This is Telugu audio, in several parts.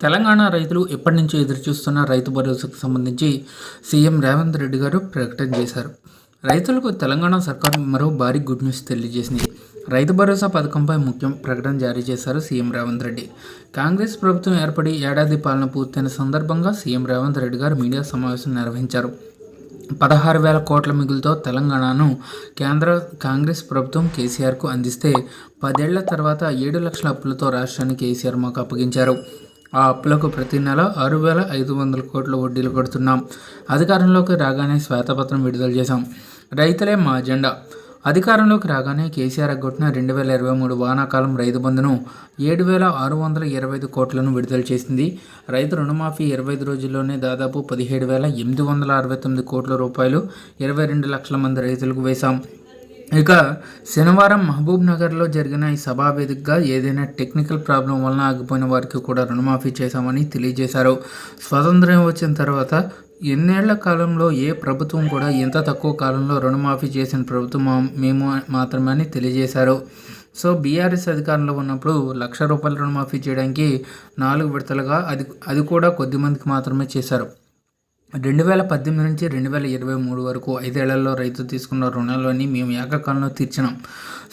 తెలంగాణ రైతులు ఎప్పటి నుంచో ఎదురుచూస్తున్న రైతు భరోసాకు సంబంధించి సీఎం రేవంత్ రెడ్డి గారు ప్రకటన చేశారు. రైతులకు తెలంగాణ సర్కార్ మరో భారీ గుడ్ న్యూస్ తెలియజేసింది. రైతు భరోసా పథకంపై ముఖ్యం ప్రకటన జారీ చేశారు సీఎం రేవంత్ రెడ్డి. కాంగ్రెస్ ప్రభుత్వం ఏర్పడి ఏడాది పాలన పూర్తయిన సందర్భంగా సీఎం రేవంత్ రెడ్డి గారు మీడియా సమావేశం నిర్వహించారు. పదహారు వేల కోట్ల మిగులుతో తెలంగాణను కేంద్ర కాంగ్రెస్ ప్రభుత్వం కేసీఆర్కు అందిస్తే పదేళ్ళ తర్వాత ఏడు లక్షల అప్పులతో రాష్ట్రాన్ని కేసీఆర్ మాకు అప్పగించారు. ఆ అప్పులకు ప్రతి నెల ఆరు వేల ఐదు వందల కోట్ల వడ్డీలు కడుతున్నాం. అధికారంలోకి రాగానే శ్వేతపత్రం విడుదల చేశాం. రైతులే మా అజెండా. అధికారంలోకి రాగానే కేసీఆర్ అగ్గొట్టిన రెండు వేల ఇరవై మూడు వానాకాలం రైతు బంధును ఏడు వేల ఆరు వందల ఇరవై ఐదు కోట్లను విడుదల చేసింది. రైతు రుణమాఫీ ఇరవై ఐదు రోజుల్లోనే దాదాపు పదిహేడు వేల ఎనిమిది వందల అరవై తొమ్మిది కోట్ల రూపాయలు ఇరవై రెండు లక్షల మంది రైతులకు వేశాం. ఇక శనివారం మహబూబ్ నగర్లో జరిగిన ఈ సభా వేదికగా ఏదైనా టెక్నికల్ ప్రాబ్లం వలన ఆగిపోయిన వారికి కూడా రుణమాఫీ చేశామని తెలియజేశారు. స్వాతంత్ర్యం వచ్చిన తర్వాత ఎన్నేళ్ళ కాలంలో ఏ ప్రభుత్వం కూడా ఎంత తక్కువ కాలంలో రుణమాఫీ చేసిన ప్రభుత్వం మేము మాత్రమే అని తెలియజేశారు. సో బీఆర్ఎస్ అధికారంలో ఉన్నప్పుడు లక్ష రూపాయల రుణమాఫీ చేయడానికి నాలుగు విడతలుగా అది అది కూడా కొద్ది మందికి మాత్రమే చేశారు. రెండు వేల పద్దెనిమిది నుంచి రెండు వేల ఇరవై మూడు వరకు ఐదేళ్ళలో రైతు తీసుకున్న రుణాలని మేము ఏకకాలంలో తీర్చినాం.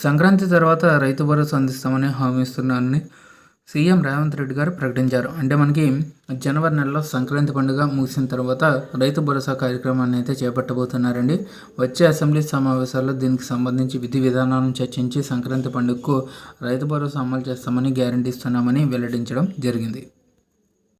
సంక్రాంతి తర్వాత రైతు భరోసా అందిస్తామని హామీ ఇస్తున్నానని సీఎం రేవంత్ రెడ్డి గారు ప్రకటించారు. అంటే మనకి జనవరి నెలలో సంక్రాంతి పండుగ ముగిసిన తర్వాత రైతు భరోసా కార్యక్రమాన్ని అయితే చేపట్టబోతున్నారండి. వచ్చే అసెంబ్లీ సమావేశాల్లో దీనికి సంబంధించి విధి విధానాలను చర్చించి సంక్రాంతి పండుగకు రైతు భరోసా అమలు చేస్తామని గ్యారంటీ ఇస్తున్నామని వెల్లడించడం జరిగింది.